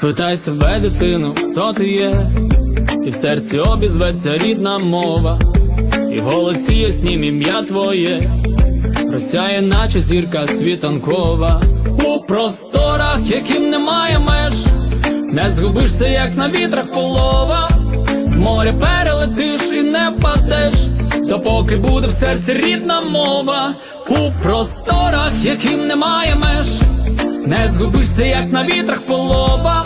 Питай себе, дитину, хто ти є, і в серці обізветься рідна мова, і в голосі яснім ім'я твоє, розсяє, наче зірка світанкова, у просторах, яким немає меж, не згубишся, як на вітрах полова, море перелетиш і не впадеш, допоки буде в серці рідна мова, у просторах, яким немає меж. Не згубишся, як на вітрах полова,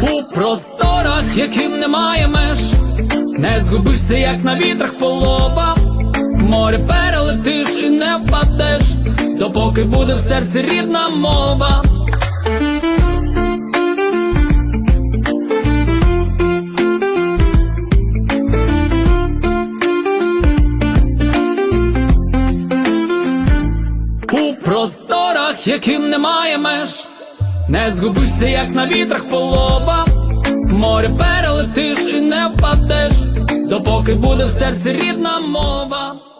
у просторах, яким немає меж, не згубишся, як на вітрах полова, море перелетиш і не впадеш, допоки буде в серці рідна мова. У просторах, яким немає меж, не згубишся, як на вітрах полова, море перелетиш і не впадеш, допоки буде в серці рідна мова.